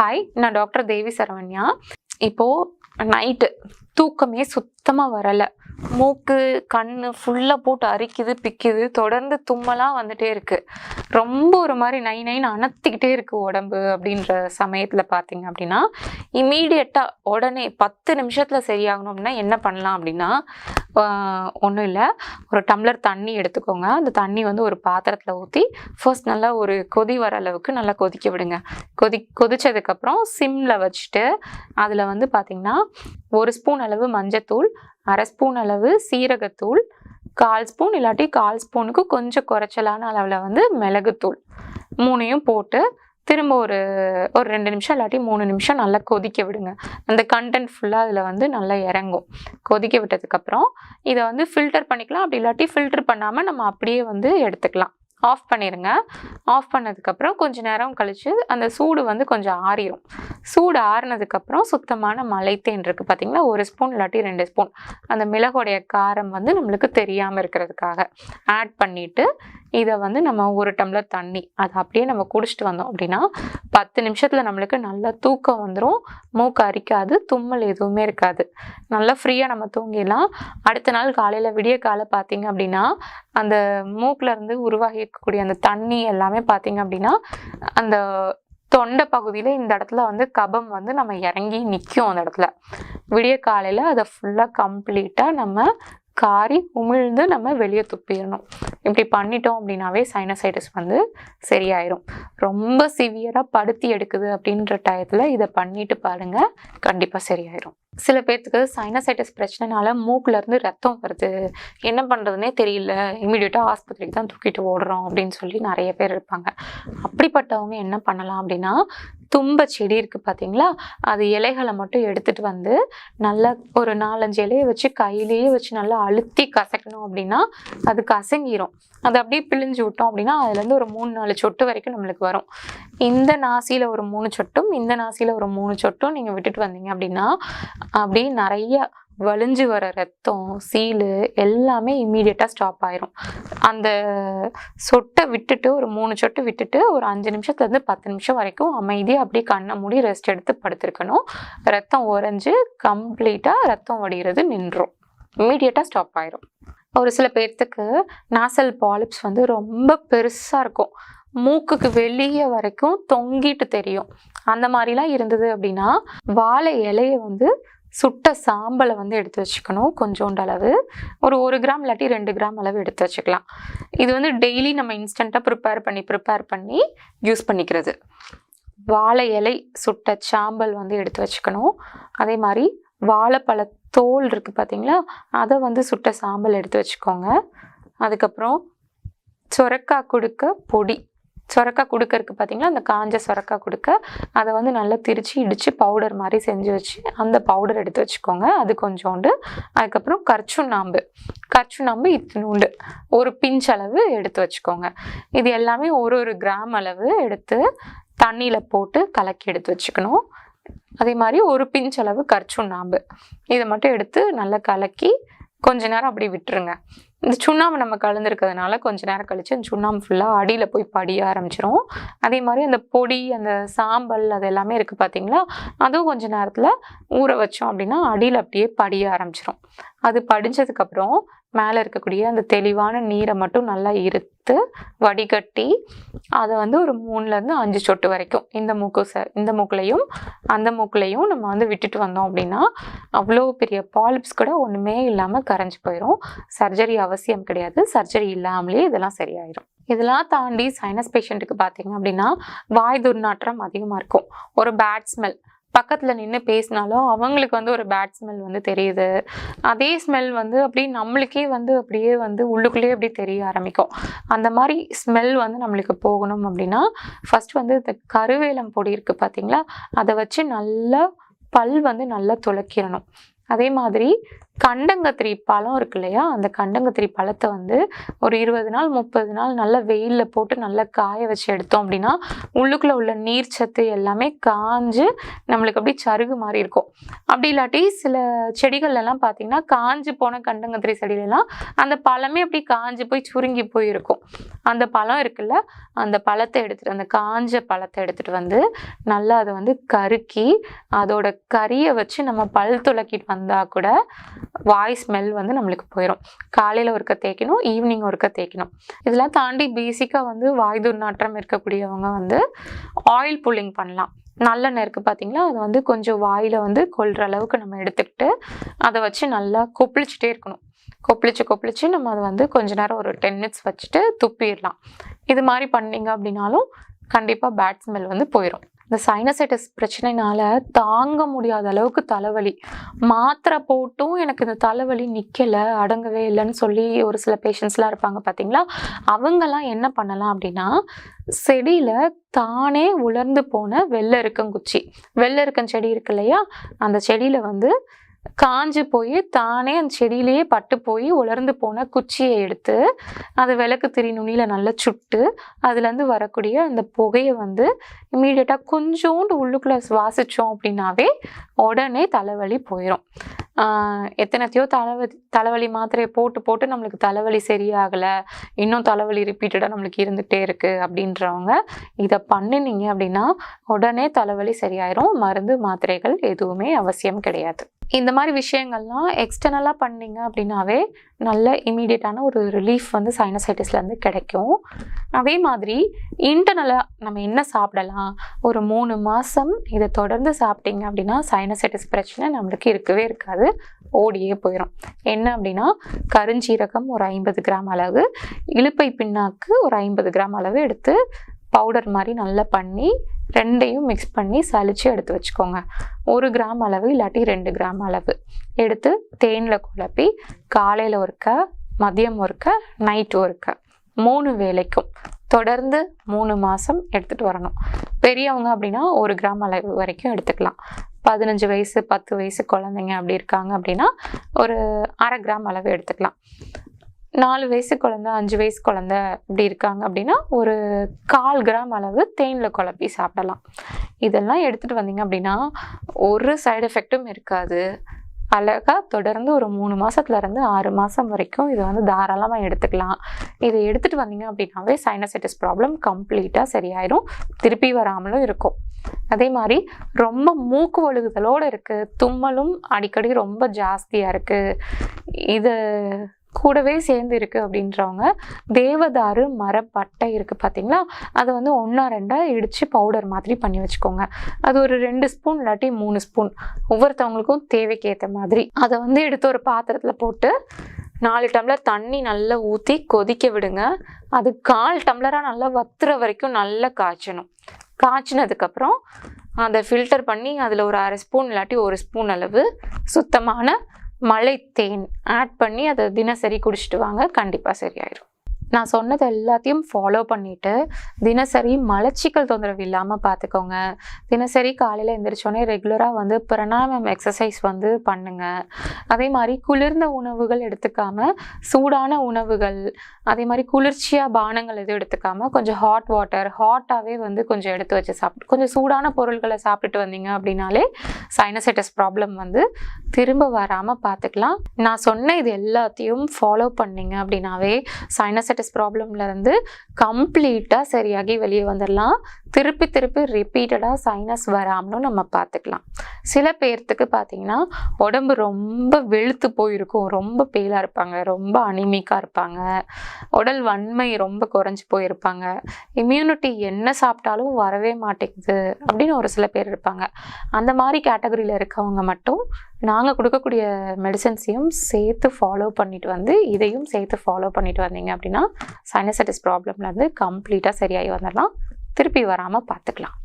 Hi நான் doctor தேவி சரவண்யா. இப்போது night தூக்கமே சுத்தமாக வரலை. மூக்கு கண் ஃபுல்லாக போட்டு அரிக்குது பிக்குது. தொடர்ந்து தும்மலாம் வந்துட்டே இருக்குது ரொம்ப ஒரு மாதிரி நை நைன்னு அனத்திக்கிட்டே இருக்குது உடம்பு அப்படின்ற சமயத்தில் பார்த்தீங்க அப்படின்னா இமீடியட்டாக உடனே பத்து நிமிஷத்தில் சரியாகணும் அப்படின்னா என்ன பண்ணலாம் அப்படின்னா ஒன்றும் இல்லை. ஒரு டம்ளர் தண்ணி எடுத்துக்கோங்க. அந்த தண்ணி வந்து ஒரு பாத்திரத்தில் ஊற்றி ஃபர்ஸ்ட் நல்லா ஒரு கொதி வர அளவுக்கு நல்லா கொதிக்க விடுங்க. கொதி கொதிச்சதுக்கப்புறம் சிம்மில் வச்சுட்டு அதில் வந்து பார்த்திங்கன்னா ஒரு ஸ்பூன் அளவு மஞ்சத்தூள் அரை ஸ்பூன் அளவு சீரகத்தூள் கால் ஸ்பூன் இல்லாட்டி கால் ஸ்பூனுக்கு கொஞ்சம் குறைச்சலான அளவில் வந்து மிளகுத்தூள். மூணையும் போட்டு திரும்ப ஒரு ஒரு ரெண்டு நிமிஷம் இல்லாட்டி மூணு நிமிஷம் நல்லா கொதிக்க விடுங்க. அந்த கண்டென்ட் ஃபுல்லாக அதில் வந்து நல்லா இறங்கும். கொதிக்க விட்டதுக்கப்புறம் இதை வந்து ஃபில்டர் பண்ணிக்கலாம். அப்படி இல்லாட்டி ஃபில்டர் பண்ணாமல் நம்ம அப்படியே வந்து எடுத்துக்கலாம். ஆஃப் பண்ணிடுங்க ஆஃப் பண்ணதுக்கப்புறம் கொஞ்சம் நேரம் கழித்து அந்த சூடு வந்து கொஞ்சம் ஆறிடும் சூடு ஆறினதுக்கப்புறம் சுத்தமான மலைத்தேன் இருக்குது பார்த்தீங்களா ஒரு ஸ்பூன் இல்லாட்டி ரெண்டு ஸ்பூன். அந்த மிளகுடைய காரம் வந்து நம்மளுக்கு தெரியாமல் இருக்கிறதுக்காக ஆட் பண்ணிவிட்டு இதை வந்து நம்ம ஒரு டம்ளர் தண்ணி அதை அப்படியே நம்ம குடிச்சிட்டு வந்தோம் அப்படின்னா பத்து நிமிஷத்தில் நம்மளுக்கு நல்லா தூக்கம் வந்துடும் மூக்கு அரிக்காது தும்மல் எதுவுமே இருக்காது. நல்லா ஃப்ரீயாக நம்ம தூங்கிடலாம். அடுத்த நாள் காலையில் விடிய காலை பார்த்தீங்க அப்படின்னா அந்த மூக்கிலேருந்து உருவாகி இருக்கக்கூடிய அந்த தண்ணி எல்லாமே பார்த்தீங்க அப்படின்னா அந்த தொண்டை பகுதியில் இந்த இடத்துல வந்து கபம் வந்து நம்ம இறங்கி நிற்கும் அந்த இடத்துல. விடிய காலையில் அதை ஃபுல்லாக கம்ப்ளீட்டாக நம்ம காரி உமிழ்ந்து நம்ம வெளியே துப்பிடணும். இப்படி பண்ணிட்டோம் அப்படின்னாவே சைனசைட்டிஸ் வந்து சரியாயிரும். ரொம்ப சிவியராக படுத்தி எடுக்குது அப்படின்ற டயத்தில் இதை பண்ணிட்டு பாருங்கள் கண்டிப்பாக சரியாயிரும். சில பேர்த்துக்கு சைனசைட்டிஸ் பிரச்சனைனால மூக்குல இருந்து ரத்தம் வருது. என்ன பண்ணுறதுனே தெரியல. இமீடியட்டாக ஆஸ்பத்திரிக்கு தான் தூக்கிட்டு ஓடுறோம் அப்படின்னு சொல்லி நிறைய பேர் இருப்பாங்க. அப்படிப்பட்டவங்க என்ன பண்ணலாம் அப்படின்னா தும்ப செடி இருக்குது பார்த்தீங்களா அது இலைகளை மட்டும் எடுத்துட்டு வந்து நல்லா ஒரு நாலஞ்சு இலையை வச்சு கையிலேயே வச்சு நல்லா அழுத்தி கசக்கணும் அப்படின்னா அது கசங்கிரும். அதை அப்படியே பிழிஞ்சு விட்டோம் அப்படின்னா அதுலேருந்து ஒரு மூணு நாலு சொட்டு வரைக்கும் நம்மளுக்கு வரும். இந்த நாசியில் ஒரு மூணு சொட்டும் இந்த நாசியில் ஒரு மூணு சொட்டும் நீங்கள் விட்டுட்டு வந்தீங்க அப்படின்னா அப்படியே நிறைய வலிஞ்சு வர ரத்தம் சீலு எல்லாமே இம்மீடியட்டாக ஸ்டாப் ஆயிரும். அந்த சொட்டை விட்டுட்டு ஒரு மூணு சொட்டு விட்டுட்டு ஒரு அஞ்சு நிமிஷத்துலேருந்து பத்து நிமிஷம் வரைக்கும் அமைதியாக அப்படியே கண்ணை மூடி ரெஸ்ட் எடுத்து படுத்திருக்கணும். ரத்தம் உறைஞ்சு கம்ப்ளீட்டாக ரத்தம் வடிகிறது நின்றும். இம்மீடியட்டாக ஸ்டாப் ஆயிரும். ஒரு சில பேர்த்துக்கு நாசல் பாலிப்ஸ் வந்து ரொம்ப பெருசாக இருக்கும். மூக்குக்கு வெளியே வரைக்கும் தொங்கிட்டு தெரியும். அந்த மாதிரிலாம் இருந்தது அப்படின்னா வாழை இலையை வந்து சுட்ட சாம்பலை வந்து எடுத்து வச்சுக்கணும் கொஞ்சோண்டு அளவு. ஒரு ஒரு கிராம் இல்லாட்டி ரெண்டு கிராம் அளவு எடுத்து வச்சுக்கலாம். இது வந்து டெய்லி நம்ம இன்ஸ்டண்ட்டாக ப்ரிப்பேர் பண்ணி ப்ரிப்பேர் பண்ணி யூஸ் பண்ணிக்கிறது. வாழை இலை சுட்ட சாம்பல் வந்து எடுத்து வச்சுக்கணும். அதே மாதிரி வாழைப்பழ தோல் இருக்குது பார்த்தீங்களா அதை வந்து சுட்ட சாம்பல் எடுத்து வச்சுக்கோங்க. அதுக்கப்புறம் சொரக்காய் கொடுக்க பொடி. சொரக்காய் கொடுக்கறதுக்கு பார்த்தீங்கன்னா அந்த காஞ்ச சொரக்காய் கொடுக்க. அதை வந்து நல்லா திரிச்சு இடித்து பவுடர் மாதிரி செஞ்சு வச்சு அந்த பவுடர் எடுத்து வச்சுக்கோங்க. அது கொஞ்சோண்டு. அதுக்கப்புறம் கர்ச்சுண்ணாம்பு கர்ச்சுண்ணாம்பு இத்தினூண்டு. ஒரு பிஞ்ச் அளவு எடுத்து வச்சுக்கோங்க. இது எல்லாமே ஒரு ஒரு கிராம் அளவு எடுத்து தண்ணியில் போட்டு கலக்கி எடுத்து வச்சுக்கணும். அதே மாதிரி ஒரு பிஞ்ச் அளவு கர்ச்சுண்ணாம்பு இதை மட்டும் எடுத்து நல்லா கலக்கி கொஞ்ச நேரம் அப்படி விட்டுருங்க. இந்த சுண்ணாம்பு நம்ம கலந்துருக்கிறதுனால கொஞ்ச நேரம் கழிச்சு அந்த சுண்ணாம்பு ஃபுல்லாக அடியில் போய் படிய ஆரம்பிச்சிரும். அதே மாதிரி அந்த பொடி அந்த சாம்பல் அது எல்லாமே இருக்குது பார்த்தீங்களா அதுவும் கொஞ்ச நேரத்தில் ஊற வச்சோம் அப்படின்னா அடியில் அப்படியே படிய ஆரம்பிச்சிரும். அது படிஞ்சதுக்கப்புறம் மேலே இருக்கக்கூடிய அந்த தெளிவான நீரை மட்டும் நல்லா இருத்து வடிகட்டி அதை வந்து ஒரு மூணுலேருந்து அஞ்சு சொட்டு வரைக்கும் இந்த மூக்கு ச இந்த மூக்குலையும் அந்த மூக்குலையும் நம்ம வந்து விட்டுட்டு வந்தோம் அப்படின்னா அவ்வளோ பெரிய பாலிப்ஸ் கூட ஒன்றுமே இல்லாமல் கரைஞ்சி போயிடும் சர்ஜரி அவசியம் கிடையாது. சர்ஜரி இல்லாமலே இதெல்லாம் சரியாயிடும் இதெல்லாம் தாண்டி சைனஸ் பேஷண்ட்டுக்கு பார்த்தீங்க அப்படின்னா வாய் துர்நாற்றம் அதிகமாக இருக்கும். ஒரு பேட் ஸ்மெல் பக்கத்தில் நின்று பேசினாலும் அவங்களுக்கு வந்து ஒரு பேட் ஸ்மெல் வந்து தெரியுது. அதே ஸ்மெல் வந்து அப்படியே நம்மளுக்கே வந்து அப்படியே வந்து உள்ளுக்குள்ளேயே அப்படியே தெரிய ஆரம்பிக்கும். அந்த மாதிரி ஸ்மெல் வந்து நம்மளுக்கு போகணும் அப்படின்னா ஃபர்ஸ்ட் வந்து இந்த கருவேலம் பொடி இருக்குது பார்த்தீங்களா அதை வச்சு நல்லா பல் வந்து நல்லா துளக்கிடணும் அதே மாதிரி கண்டங்கத்திரி பழம் இருக்கு இல்லையா அந்த கண்டங்கத்திரி பழத்தை வந்து ஒரு இருபது நாள் முப்பது நாள் நல்லா வெயிலில் போட்டு நல்லா காய வச்சு எடுத்தோம் அப்படின்னா உள்ளுக்குள்ளே உள்ள நீர் சத்து எல்லாமே காஞ்சு நம்மளுக்கு அப்படியே சருகு மாதிரி இருக்கும். அப்படி இல்லாட்டி சில செடிகள்லாம் பார்த்தீங்கன்னா காஞ்சு போன கண்டங்கத்திரி செடியிலலாம் அந்த பழமே அப்படி காஞ்சு போய் சுருங்கி போயிருக்கும். அந்த பழம் இருக்குல்ல அந்த பழத்தை எடுத்துட்டு அந்த காஞ்ச பழத்தை எடுத்துட்டு வந்து நல்லா அதை வந்து கருக்கி அதோட கறியை வச்சு நம்ம பல் துளக்கிட்டு வந்தா கூட வாய் ஸ்மெல் வந்து நம்மளுக்கு போயிடும் காலையில் ஒருக்க தேய்க்கணும் ஈவினிங் ஒருக்க தேய்க்கணும். இதெல்லாம் தாண்டி பேசிக்காக வந்து வாய் துர்நாற்றம் இருக்கக்கூடியவங்க வந்து ஆயில் புல்லிங் பண்ணலாம். நல்லெண்ணெய் இருக்குது பார்த்தீங்களா அது வந்து கொஞ்சம் வாயில் வந்து கொள்கிற அளவுக்கு நம்ம எடுத்துக்கிட்டு அதை வச்சு நல்லா கொப்பளிச்சுட்டே இருக்கணும். கொப்பளிச்சு கொப்பளிச்சு நம்ம அதை வந்து கொஞ்ச நேரம் ஒரு டென் மினிட்ஸ் வச்சுட்டு துப்பிடலாம். இது மாதிரி பண்ணீங்க அப்படின்னாலும் கண்டிப்பாக பேட் ஸ்மெல் வந்து போயிடும் இந்த சைனசைட்டிஸ் பிரச்சனைனால தாங்க முடியாத அளவுக்கு தலைவலி. மாத்திரை போட்டும் எனக்கு இந்த தலைவலி நிற்கலை அடங்கவே இல்லைன்னு சொல்லி ஒரு சில பேஷண்ட்ஸ்லாம் இருப்பாங்க பார்த்தீங்களா அவங்கெல்லாம் என்ன பண்ணலாம் அப்படின்னா செடியில் தானே உலர்ந்து போன வெள்ளை இருக்கங்குச்சி வெள்ளை இருக்கன் செடி இருக்கு இல்லையா? அந்த செடியில் வந்து காஞ்சு போய் தானே அந்த செடியிலேயே பட்டு போய் உலர்ந்து போன குச்சியை எடுத்து அதை விளக்கு திரி நுனியில் நல்லா சுட்டு அதுலேருந்து வரக்கூடிய அந்த புகையை வந்து இம்மீடியட்டாக கொஞ்சோண்டு உள்ளுக்குள்ளே சுவாசித்தோம் அப்படின்னாவே உடனே தலைவலி போயிடும் எத்தனைத்தையோ தலைவலி தலைவலி மாத்திரையை போட்டு போட்டு நம்மளுக்கு தலைவலி சரியாகலை இன்னும் தலைவலி ரிப்பீட்டடாக நம்மளுக்கு இருந்துகிட்டே இருக்குது அப்படின்றவங்க இதை பண்ணினீங்க அப்படின்னா உடனே தலைவலி சரியாயிரும் மருந்து மாத்திரைகள் எதுவுமே அவசியம் கிடையாது. இந்த மாதிரி விஷயங்கள்லாம் எக்ஸ்டர்னலாக பண்ணீங்க அப்படின்னாவே நல்ல இமீடியட்டான ஒரு ரிலீஃப் வந்து சைனசைட்டிஸ்லேருந்து கிடைக்கும். அதே மாதிரி இன்டர்னலாக நம்ம என்ன சாப்பிடலாம்? ஒரு மூணு மாதம் இதை தொடர்ந்து சாப்பிட்டீங்க அப்படின்னா சைனசைட்டிஸ் பிரச்சனை நம்மளுக்கு இருக்கவே இருக்காது. ஓடியே போயிடும் என்ன அப்படின்னா கருஞ்சீரகம் ஒரு ஐம்பது கிராம் அளவு இலுப்பை பின்னாக்கு ஒரு ஐம்பது கிராம் அளவு எடுத்து பவுடர் மாதிரி நல்லா பண்ணி ரெண்டையும் மிக்ஸ் பண்ணி சளிச்சு எடுத்து வச்சுக்கோங்க. ஒரு கிராம் அளவு இல்லாட்டி ரெண்டு கிராம் அளவு. எடுத்து தேனில் குழப்பி காலையில் ஒருக்க மதியம் ஒருக்க நைட் ஒருக்க மூணு வேலைக்கும் தொடர்ந்து மூணு மாதம் எடுத்துகிட்டு வரணும். பெரியவங்க அப்படின்னா ஒரு கிராம் அளவு வரைக்கும் எடுத்துக்கலாம். பதினஞ்சு வயசு பத்து வயசு குழந்தைங்க அப்படி இருக்காங்க அப்படின்னா ஒரு அரை கிராம் அளவு எடுத்துக்கலாம். நாலு வயசு குழந்த அஞ்சு வயசு குழந்த இப்படி இருக்காங்க அப்படின்னா ஒரு கால் கிராம் அளவு தேனில் குழப்பி சாப்பிடலாம். இதெல்லாம் எடுத்துகிட்டு வந்தீங்க அப்படின்னா ஒரு சைடு எஃபெக்ட்டும் இருக்காது. அழகாக தொடர்ந்து ஒரு மூணு மாதத்துலேருந்து ஆறு மாதம் வரைக்கும் இதை வந்து தாராளமாக எடுத்துக்கலாம். இதை எடுத்துகிட்டு வந்தீங்க அப்படின்னாவே சைனசைட்டிஸ் ப்ராப்ளம் கம்ப்ளீட்டாக சரியாயிடும் திருப்பி வராமலும் இருக்கும். அதே மாதிரி ரொம்ப மூக்கு ஒழுகுதலோடு இருக்குது தும்மலும் அடிக்கடி ரொம்ப ஜாஸ்தியாக இருக்குது இது கூடவே சேர்ந்து இருக்குது அப்படின்றவங்க தேவதாரு மரப்பட்டை இருக்குது பார்த்தீங்களா அதை வந்து ஒன்றா ரெண்டாக இடித்து பவுடர் மாதிரி பண்ணி வச்சுக்கோங்க. அது ஒரு ரெண்டு ஸ்பூன் இல்லாட்டி மூணு ஸ்பூன் ஒவ்வொருத்தவங்களுக்கும் தேவைக்கு ஏற்ற மாதிரி. அதை வந்து எடுத்து ஒரு பாத்திரத்தில் போட்டு நாலு டம்ளர் தண்ணி நல்லா ஊற்றி கொதிக்க விடுங்க. அது கால் டம்ளராக நல்லா வத்துற வரைக்கும் நல்லா காய்ச்சணும். காய்ச்சினதுக்கப்புறம் அதை ஃபில்டர் பண்ணி அதில் ஒரு அரை ஸ்பூன் இல்லாட்டி ஒரு ஸ்பூன் அளவு சுத்தமான மலை தேன் ஆட் பண்ணி அதை தினசரி குடிச்சிட்டு வாங்க. கண்டிப்பாக சரியாயிடும் நான் சொன்னது எல்லாத்தையும் ஃபாலோ பண்ணிட்டு தினசரி மலச்சிக்கல் தொந்தரவு இல்லாமல் பார்த்துக்கோங்க தினசரி காலையில் எந்திரிச்சோடனே ரெகுலராக வந்து பிரணாமம் எக்ஸசைஸ் வந்து பண்ணுங்க. அதே மாதிரி குளிர்ந்த உணவுகள் எடுத்துக்காமல் சூடான உணவுகள் அதே மாதிரி குளிர்ச்சியாக பானங்கள் எதுவும் எடுத்துக்காமல் கொஞ்சம் ஹாட் வாட்டர் ஹாட்டாகவே வந்து கொஞ்சம் எடுத்து வச்சு சாப்பிட்டு கொஞ்சம் சூடான பொருட்களை சாப்பிட்டுட்டு வந்தீங்க அப்படின்னாலே சைனசைட்டஸ் ப்ராப்ளம் வந்து திரும்ப வராமல் பார்த்துக்கலாம் நான் சொன்ன இது எல்லாத்தையும் ஃபாலோ பண்ணிங்க அப்படின்னாவே சைனசைட்டிஸ் ப்ராப்ளம்லேருந்து கம்ப்ளீட்டாக சரியாகி வெளியே வந்துடலாம் திருப்பி திருப்பி ரிப்பீட்டடாக சைனஸ் வராமலும் நம்ம பார்த்துக்கலாம். சில பேர்த்துக்கு பார்த்தீங்கன்னா உடம்பு ரொம்ப வெளுத்து போயிருக்கும். ரொம்ப பெயிலாக இருப்பாங்க ரொம்ப அனிமிக்காக இருப்பாங்க. உடல் வன்மை ரொம்ப குறைஞ்சி போயிருப்பாங்க. இம்யூனிட்டி என்ன சாப்பிட்டாலும் வரவே மாட்டேங்குது அப்படின்னு ஒரு சில பேர் இருப்பாங்க. அந்த மாதிரி கேட்டகரியில் இருக்கவங்க மட்டும் நாங்கள் கொடுக்கக்கூடிய மெடிசன்ஸையும் சேர்த்து ஃபாலோ பண்ணிட்டு வந்து இதையும் சேர்த்து ஃபாலோ பண்ணிட்டு வந்தீங்க அப்படின்னா சைனசைட்டிஸ் ப்ராப்ளம்லேருந்து கம்ப்ளீட்டாக சரியாகி வந்துடலாம். திருப்பி வராமல் பார்த்துக்கலாம்.